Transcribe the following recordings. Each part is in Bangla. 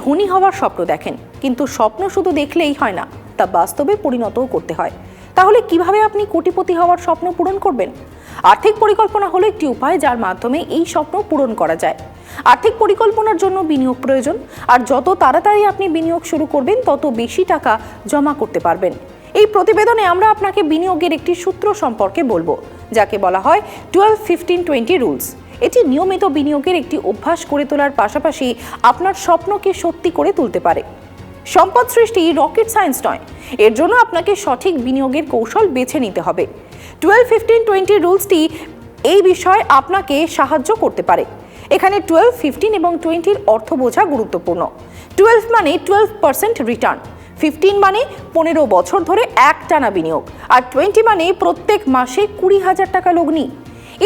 ধনী হওয়ার স্বপ্ন দেখেন, কিন্তু স্বপ্ন শুধু দেখলেই হয় না, তা বাস্তবে পরিণতও করতে হয়। তাহলে কীভাবে আপনি কোটিপতি হওয়ার স্বপ্ন পূরণ করবেন? আর্থিক পরিকল্পনা হলো একটি উপায় যার মাধ্যমে এই স্বপ্ন পূরণ করা যায়। আর্থিক পরিকল্পনার জন্য বিনিয়োগ প্রয়োজন, আর যত তাড়াতাড়ি আপনি বিনিয়োগ শুরু করবেন, তত বেশি টাকা জমা করতে পারবেন। এই প্রতিবেদনে আমরা আপনাকে বিনিয়োগের একটি সূত্র সম্পর্কে বলব, যাকে বলা হয় টুয়েলভ ফিফটিন টোয়েন্টি রুলস এটি নিয়মিত বিনিয়োগের একটি অভ্যাস করে তোলার পাশাপাশি আপনার স্বপ্নকে সত্যি করে তুলতে পারে। সম্পদ সৃষ্টি রকেট সায়েন্স নয়। এর জন্য আপনাকে সঠিক বিনিয়োগের কৌশল বেছে নিতে হবে। টুয়েলভ ফিফটিন টোয়েন্টি রুলসটি এই বিষয়ে আপনাকে সাহায্য করতে পারে। এখানে টুয়েলভ ফিফটিন এবং টোয়েন্টির অর্থ বোঝা গুরুত্বপূর্ণ। টুয়েলভ মানে টুয়েলভ পার্সেন্ট রিটার্ন। ফিফটিন মানে পনেরো বছর ধরে এক টানা বিনিয়োগ। আর টোয়েন্টি মানে প্রত্যেক মাসে কুড়ি হাজার টাকা লগ্নি।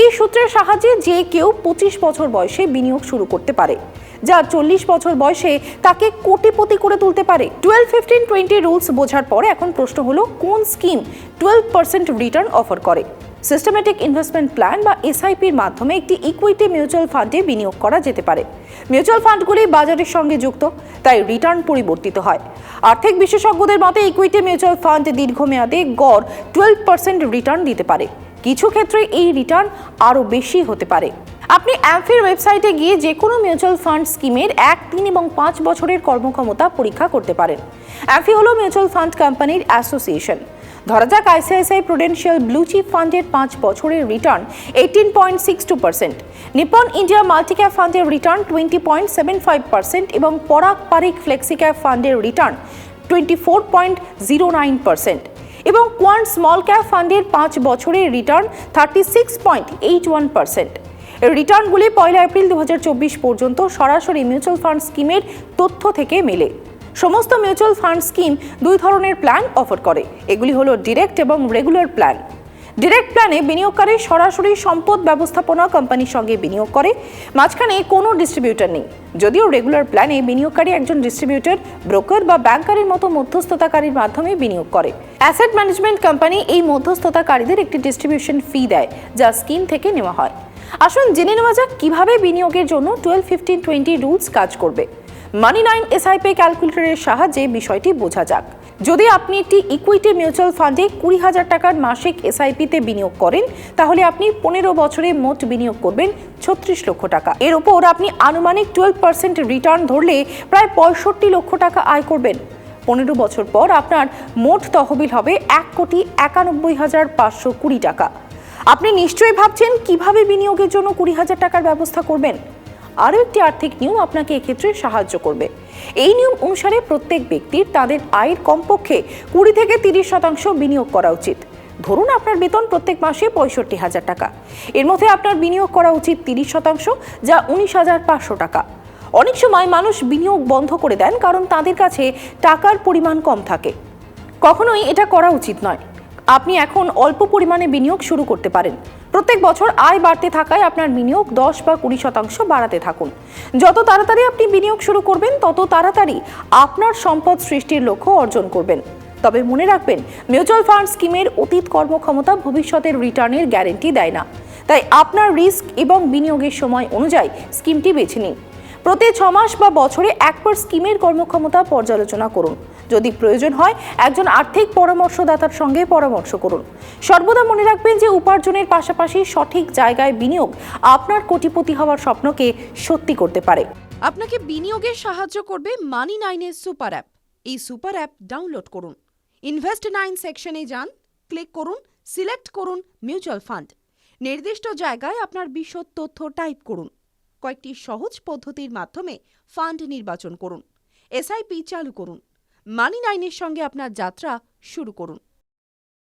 এই সূত্রের সাহায্যে যে কেউ পঁচিশ বছর বয়সে বিনিয়োগ শুরু করতে পারে। যা চল্লিশ বছর বয়সে তাকে কোটিপতি করে তুলতে পারে? টুয়েলভ ফিফটিন টোয়েন্টি রুলস বোঝার পরে এখন প্রশ্ন হলো, কোন scheme twelve percent return offer করে? সিস্টেমেটিক ইনভেস্টমেন্ট প্ল্যান বা এসআইপির মাধ্যমে একটি ইকুইটি মিউচুয়াল ফান্ডে বিনিয়োগ করা যেতে পারে। মিউচুয়াল ফান্ডগুলি বাজারের সঙ্গে যুক্ত, তাই রিটার্ন পরিবর্তিত হয়। আর্থিক বিশেষজ্ঞদের মতে ইকুইটি মিউচুয়াল ফান্ড দীর্ঘমেয়াদে গড় টুয়েলভ পার্সেন্ট রিটার্ন দিতে পারে। কিছু ক্ষেত্রে এই রিটার্ন আরও বেশি হতে পারে। আপনি অ্যামফির ওয়েবসাইটে গিয়ে যে কোনো মিউচুয়াল ফান্ড স্কিমের এক, তিন এবং পাঁচ বছরের কর্মক্ষমতা পরীক্ষা করতে পারেন। অ্যামফি হলো মিউচুয়াল ফান্ড কোম্পানির অ্যাসোসিয়েশন ধরা যাক আইসিআইসিআই প্রুডেন্সিয়াল ব্লু চিপ ফান্ডের পাঁচ বছরের return eighteen point six two percent Nippon India multicap ফান্ডের return twenty point seven five percent এবং পরাগ পারিক ফ্লেক্সিক্যাপ ফান্ডের return twenty four point zero nine percent এবং কোয়ান্ট স্মল ক্যাপ ফান্ডের পাঁচ বছরের return thirty six point eight one percent রিটার্নগুলি পয়লা এপ্রিল দু হাজার চব্বিশ পর্যন্ত সরাসরি মিউচুয়াল ফান্ড স্কিমের তথ্য থেকে মেলে। সমস্ত মিউচুয়াল ফান্ড স্কিম দুই ধরনের প্ল্যান অফার করে। এগুলি হলো ডিরেক্ট এবং রেগুলার প্ল্যান। ডিরেক্ট প্ল্যানে বিনিয়োগকারী সরাসরি সম্পদ ব্যবস্থাপনা কোম্পানির সঙ্গে বিনিয়োগ করে। মাঝখানে কোনো ডিস্ট্রিবিউটার নেই। যদিও রেগুলার প্ল্যানে বিনিয়োগকারী একজন ডিস্ট্রিবিউটর ব্রোকার বা ব্যাংকারের মতো মধ্যস্থতাকারীর মাধ্যমে বিনিয়োগ করে। অ্যাসেট ম্যানেজমেন্ট কোম্পানি এই মধ্যস্থতাকারীদের একটি ডিস্ট্রিবিউশন ফি দেয়, যা স্কিম থেকে নেওয়া হয়। আসুন জেনে নেওয়া যাক কীভাবে বিনিয়োগের জন্য টুয়েলভ ফিফটিন টোয়েন্টি রুলস কাজ করবে। মানি নাইন এসআইপি ক্যালকুলেটরের সাহায্যে বিষয়টি বোঝা যাক। যদি আপনি একটি ইকুইটি মিউচুয়াল ফান্ডে কুড়ি হাজার টাকার মাসিক এসআইপিতে বিনিয়োগ করেন, তাহলে আপনি পনেরো বছরে মোট বিনিয়োগ করবেন ছত্রিশ লক্ষ টাকা। এর ওপর আপনি আনুমানিক টুয়েলভ পার্সেন্ট রিটার্ন ধরলে প্রায় পঁয়ষট্টি লক্ষ টাকা আয় করবেন। পনেরো বছর পর আপনার মোট তহবিল হবে এক কোটি একানব্বই হাজার পাঁচশো কুড়ি টাকা। আপনি নিশ্চয়ই ভাবছেন কীভাবে বিনিয়োগের জন্য কুড়ি হাজার টাকার ব্যবস্থা করবেন? আরও একটি আর্থিক নিয়ম আপনাকে এক্ষেত্রে সাহায্য করবে। এই নিয়ম অনুসারে প্রত্যেক ব্যক্তির তাদের আয়ের কমপক্ষে কুড়ি থেকে তিরিশ শতাংশ বিনিয়োগ করা উচিত। ধরুন আপনার বেতন প্রত্যেক মাসে পঁয়ষট্টি হাজার টাকা। এর মধ্যে আপনার বিনিয়োগ করা উচিত তিরিশ শতাংশ, যা উনিশ হাজার পাঁচশো টাকা। অনেক সময় মানুষ বিনিয়োগ বন্ধ করে দেন কারণ তাদের কাছে টাকার পরিমাণ কম থাকে। কখনোই এটা করা উচিত নয়। আপনি এখন অল্প পরিমাণে বিনিয়োগ শুরু করতে পারেন। প্রত্যেক বছর আয় বাড়তে থাকায় আপনার বিনিয়োগ দশ বা কুড়ি শতাংশ বাড়াতে থাকুন। যত তাড়াতাড়ি আপনি বিনিয়োগ শুরু করবেন, তত তাড়াতাড়ি আপনার সম্পদ সৃষ্টির লক্ষ্য অর্জন করবেন। তবে মনে রাখবেন, মিউচুয়াল ফান্ড স্কিমের অতীত কর্মক্ষমতা ভবিষ্যতের রিটার্নের গ্যারেন্টি দেয় না। তাই আপনার রিস্ক এবং বিনিয়োগের সময় অনুযায়ী স্কিমটি বেছে নিন। প্রতি ছ মাস বা বছরে একবার স্কিমের কর্মক্ষমতা পর্যালোচনা করুন। যদি প্রয়োজন হয়, একজন আর্থিক পরামর্শদাতার সঙ্গে পরামর্শ করুন। সর্বদা মনে রাখবেন যে উপার্জনের পাশাপাশি সঠিক জায়গায় বিনিয়োগ আপনার কোটিপতি হওয়ার স্বপ্নকে সত্যি করতে পারে। আপনাকে বিনিয়োগে সাহায্য করবে মানি নাইনের সুপার অ্যাপ। এই সুপার অ্যাপ ডাউনলোড করুন। ইনভেস্ট নাইন সেকশনে যান, ক্লিক করুন, সিলেক্ট করুন মিউচুয়াল ফান্ড। নির্দিষ্ট জায়গায় আপনার বিশদ তথ্য টাইপ করুন। কয়েকটি সহজ পদ্ধতির মাধ্যমে ফান্ড নির্বাচন করুন। এসআইপি চালু করুন। মানি নাইনের সঙ্গে আপনার যাত্রা শুরু করুন।